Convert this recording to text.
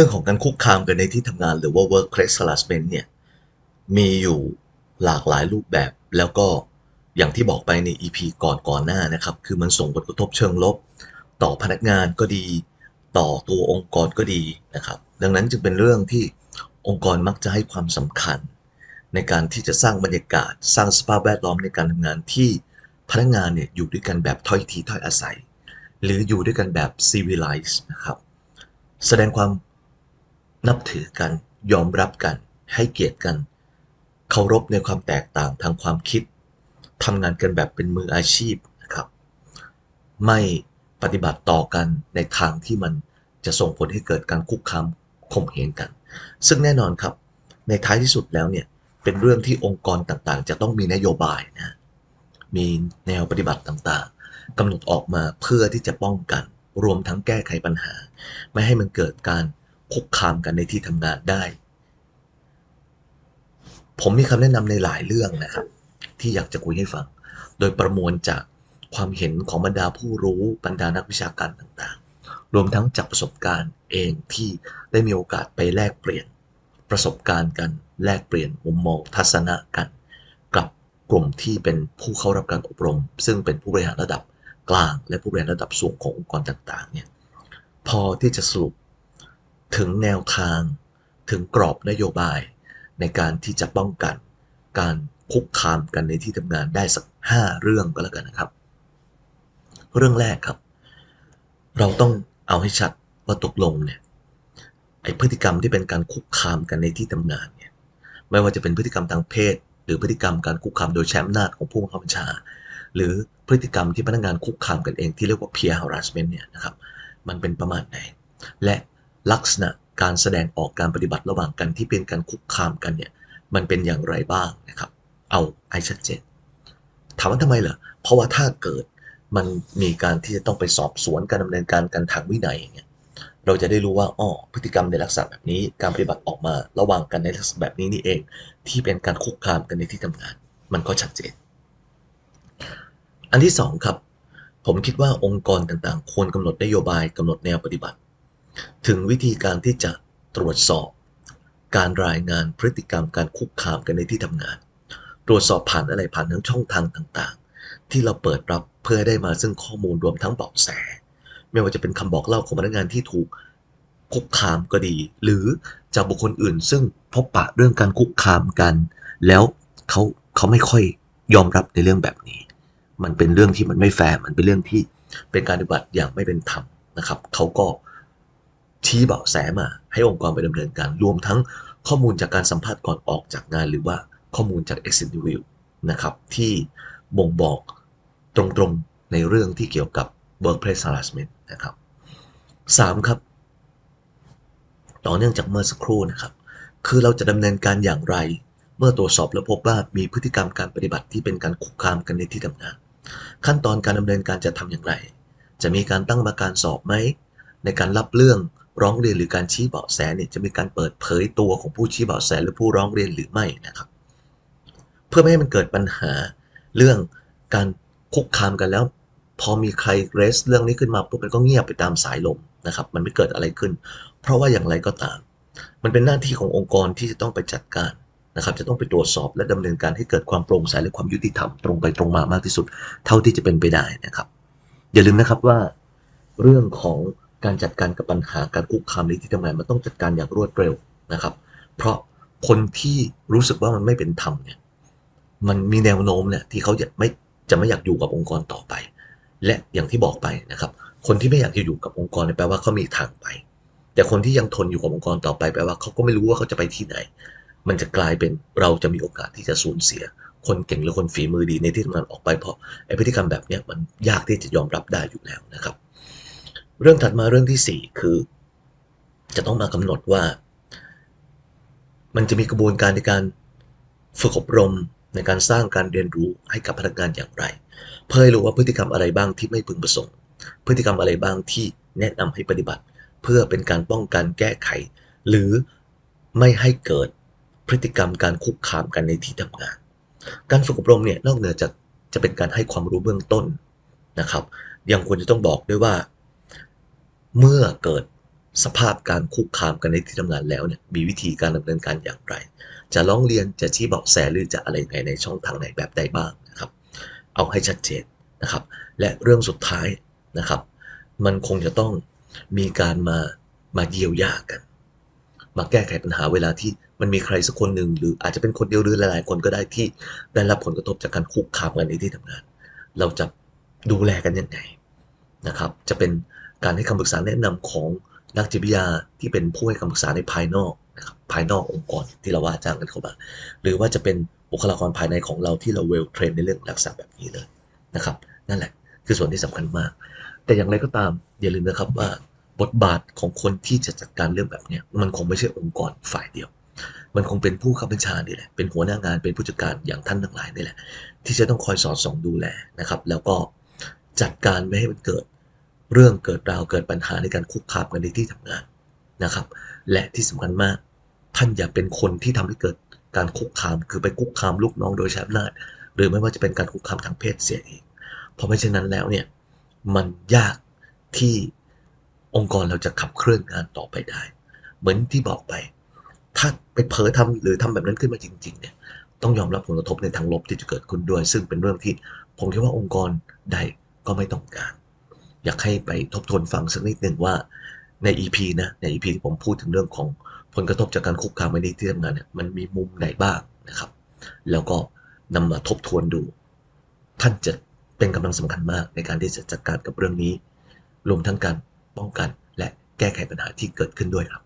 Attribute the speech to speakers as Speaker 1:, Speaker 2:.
Speaker 1: รื่องของการคุกคามกันในที่ทำงานหรือว่า workplace harassment เนี่ยมีอยู่หลากหลายรูปแบบแล้วก็อย่างที่บอกไปใน EP ก่อนก่อนหน้านะครับ คือมันส่งผลกระทบเชิงลบ ต่อพนักงานก็ดี ต่อตัวองค์กรก็ดีนะครับ ดังนั้นจึงเป็นเรื่องที่องค์กรมักจะให้ความสำคัญ ในการที่จะสร้างบรรยากาศ สร้างสภาพแวดล้อมในการทำงานที่พนักงานเนี่ยอยู่ด้วยกันแบบถ้อยทีถ้อยอาศัย หรืออยู่ด้วยกันแบบ civilized นะครับ แสดงความ นับถือกัน ยอมรับกัน ให้เกียรติกัน เคารพในความแตกต่างทางความคิดทำงานกันแบบเป็นมืออาชีพนะครับ ไม่ปฏิบัติต่อกันในทางที่มันจะส่งผลให้เกิดการคุกคามข่มเหงกัน ซึ่งแน่นอนครับ ในท้ายที่สุดแล้วเนี่ย เป็นเรื่องที่องค์กรต่างๆ จะต้องมีนโยบายนะ มีแนวปฏิบัติต่างๆกำหนดออกมาเพื่อที่จะป้องกัน รวมทั้งแก้ไขปัญหา ไม่ให้มันเกิดการ คุกคามกันในที่ทำงานได้ ผมมีคำแนะนำในหลายเรื่องนะครับ ที่อยากจะคุยให้ฟัง โดยประมวลจากความเห็นของบรรดาผู้รู้บรรดานักวิชาการต่างๆ รวมทั้งจากประสบการณ์เองที่ได้มีโอกาสไปแลกเปลี่ยน ประสบการณ์กันแลกเปลี่ยนมุมมองทัศนะกัน กับกลุ่มที่เป็นผู้เข้ารับการอบรม ซึ่งเป็นผู้บริหารระดับกลาง และผู้บริหารระดับสูงขององค์กรต่างๆเนี่ยพอที่จะสรุป ถึงแนวทาง ถึงกรอบนโยบาย ในการที่จะป้องกัน การคุกคามกันในที่ทำงานได้สักห้าเรื่องก็แล้วกันนะครับ เรื่องแรกครับ เราต้องเอาให้ชัดว่าตกลงเนี่ยไอพฤติกรรมที่เป็นการคุกคามกันในที่ทำงานเนี่ยไม่ว่าจะเป็นพฤติกรรมทางเพศ หรือพฤติกรรมการคุกคามโดยใช้อำนาจของผู้บังคับบัญชา หรือพฤติกรรมที่พนักงานคุกคามกันเองที่เรียกว่า peer harassment เนี่ยนะครับมันเป็นประมาณไหน และ ลักษณะการแสดงออกการปฏิบัติระหว่างกันที่เป็นการคุกคามกันเนี่ยมันเป็นอย่างไรบ้างนะครับ เอาให้ชัดเจน ถามว่าทำไมเหรอเพราะว่าถ้าเกิดมันมีการที่จะต้องไปสอบสวนการดำเนินการกันทางวินัยอย่างเงี้ยเราจะได้รู้ว่าอ๋อพฤติกรรมในลักษณะแบบนี้การปฏิบัติออกมาระหว่างกันในลักษณะแบบนี้นี่เอง ที่เป็นการคุกคามกันในที่ทำงาน มันก็ชัดเจน อันที่สองครับผมคิดว่าองค์กรต่างๆ ควรกำหนดนโยบายกำหนดแนวปฏิบัติ ถึงวิธีการที่จะตรวจสอบ การรายงานพฤติกรรมการคุกคามกันในที่ทำงาน ตรวจสอบผ่านอะไรผ่านทั้งช่องทางต่างๆ ที่เราเปิดรับเพื่อได้มาซึ่งข้อมูลรวมทั้งเบาะแส ไม่ว่าจะเป็นคำบอกเล่าของพนักงานที่ถูกคุกคามก็ดี หรือจากบุคคลอื่น ซึ่งพบปะเรื่องการคุกคามกัน แล้วเขาเขาไม่ค่อยยอมรับในเรื่องแบบนี้ มันเป็นเรื่องที่มันไม่แฟร์มันเป็นเรื่องที่เป็นการปฏิบัติอย่างไม่เป็นธรรมนะครับเขาก็ ชี้เบาะแสมา ให้องค์กรไปดำเนินการ รวมทั้งข้อมูลจากการสัมภาษณ์ก่อนออกจากงาน หรือว่าข้อมูลจาก exit interview นะครับ ที่บ่งบอกตรงๆในเรื่องที่เกี่ยวกับ workplace harassment นะครับสามครับ ต่อเนื่องจากเมื่อสักครู่นะครับ คือเราจะดำเนินการอย่างไร เมื่อตรวจสอบและพบว่ามีพฤติกรรมการปฏิบัติที่เป็นการคุกคามกันในที่ทำงาน ขั้นตอนการดำเนินการจะทำอย่างไร จะมีการตั้งมาการสอบไหม ในการรับเรื่อง ร้องเรียนหรือการชี้เบาะแสเนี่ยจะมีการเปิดเผยตัวของผู้ชี้เบาะแสหรือผู้ร้องเรียนหรือไม่นะครับ เพื่อไม่ให้มันเกิดปัญหาเรื่องการคุกคามกันแล้ว พอมีใครเรสเรื่องนี้ขึ้นมาปุ๊บมันก็เงียบไปตามสายลมนะครับ มันไม่เกิดอะไรขึ้น เพราะว่าอย่างไรก็ตาม มันเป็นหน้าที่ขององค์กรที่จะต้องไปจัดการนะครับ จะต้องไปตรวจสอบและดำเนินการให้เกิดความโปร่งใสและความยุติธรรมตรงไปตรงมามากที่สุด เท่าที่จะเป็นไปได้นะครับ อย่าลืมนะครับว่าเรื่องของ การจัดการกับปัญหาการคุกคามในที่ทำงานมันต้องจัดการอย่างรวดเร็วนะครับ เพราะคนที่รู้สึกว่ามันไม่เป็นธรรมเนี่ยมันมีแนวโน้มเนี่ยที่เขาจะไม่จะไม่อยากอยู่กับองค์กรต่อไป และอย่างที่บอกไปนะครับ คนที่ไม่อยากจะอยู่กับองค์กรแปลว่าเขามีทางไป แต่คนที่ยังทนอยู่กับองค์กรต่อไปแปลว่าเขาก็ไม่รู้ว่าเขาจะไปที่ไหน มันจะกลายเป็นเราจะมีโอกาสที่จะสูญเสีย คนเก่งหรือคนฝีมือดีในที่ทำงานออกไปเพราะไอพฤติกรรมแบบนี้มันยากที่จะยอมรับได้อยู่แล้วนะครับ เรื่องถัดมาเรื่องที่สี่คือ จะต้องมากำหนดว่า มันจะมีกระบวนการในการฝึกอบรมในการสร้างการเรียนรู้ให้กับพนักงานอย่างไร เพื่อให้รู้ว่าพฤติกรรมอะไรบ้างที่ไม่พึงประสงค์ พฤติกรรมอะไรบ้างที่แนะนำให้ปฏิบัติ เพื่อเป็นการป้องกันแก้ไข หรือไม่ให้เกิดพฤติกรรมการคุกคามกันในที่ทำงาน การฝึกอบรมเนี่ยนอกเหนือจากจะเป็นการให้ความรู้เบื้องต้นนะครับ ยังควรจะต้องบอกด้วยว่า เมื่อเกิดสภาพการคุกคามกันในที่ทำงานแล้วเนี่ยมีวิธีการดำเนินการอย่างไร จะร้องเรียนจะชี้เบาะแสหรือจะอะไรไงในช่องทางไหนแบบใดบ้างนะครับ เอาให้ชัดเจนนะครับ และเรื่องสุดท้ายนะครับ มันคงจะต้องมีการมามาเยียวยากัน มาแก้ไขปัญหาเวลาที่มันมีใครสักคนหนึ่งหรืออาจจะเป็นคนเดียวหรือหลายๆ คนก็ได้ที่ได้รับผลกระทบจากการคุกคามกันในที่ทำงาน เราจะดูแลกันยังไงนะครับ จะเป็น การให้คำปรึกษาแนะนำของนักจิตวิทยาที่เป็นผู้ให้คำปรึกษาในภายนอกนะครับภายนอกองค์กรที่เราว่าจ้างกันเข้ามา หรือว่าจะเป็นบุคลากรภายในของเราที่เราเวลเทรนในเรื่องลักษณะแบบนี้เลยนะครับ นั่นแหละคือส่วนที่สำคัญมาก แต่อย่างไรก็ตามอย่าลืมนะครับว่าบทบาทของคนที่จะจัดการเรื่องแบบนี้มันคงไม่ใช่องค์กรฝ่ายเดียว มันคงเป็นผู้ขับบัญชานี่แหละ เป็นหัวหน้างาน เป็นผู้จัดการอย่างท่านทั้งหลายนี่แหละ ที่จะต้องคอยสอดส่องดูแลนะครับ แล้วก็จัดการไม่ให้มันเกิด เรื่องเกิดราวเกิดปัญหาในการคุกคามกันในที่ทำงานนะครับ และที่สำคัญมาก ท่านอย่าเป็นคนที่ทำให้เกิดการคุกคาม คือไปคุกคามลูกน้องโดยใช้อำนาจ หรือไม่ว่าจะเป็นการคุกคามทางเพศเสียเองเพราะไม่เช่นนั้นแล้วเนี่ยมันยากที่องค์กรเราจะขับเคลื่อนงานต่อไปได้ เหมือนที่บอกไป ถ้าไปเผลอทำหรือทำแบบนั้นขึ้นมาจริง ๆ เนี่ย ต้องยอมรับผลกระทบในทางลบที่จะเกิดขึ้นด้วย ซึ่งเป็นเรื่องที่ผมคิดว่าองค์กรใดก็ไม่ต้องการ อยากให้ไปทบทวนฟังสักนิดหนึ่งว่าใน EP นะใน EP ที่ผมพูดถึงเรื่องของผลกระทบจากการคุกคามในที่ทำงานเนี่ยมันมีมุมไหนบ้างนะครับ แล้วก็นำมาทบทวนดู ท่านจะเป็นกำลังสำคัญมากในการที่จะจัดการกับเรื่องนี้ รวมทั้งการป้องกันและแก้ไขปัญหาที่เกิดขึ้นด้วยครับ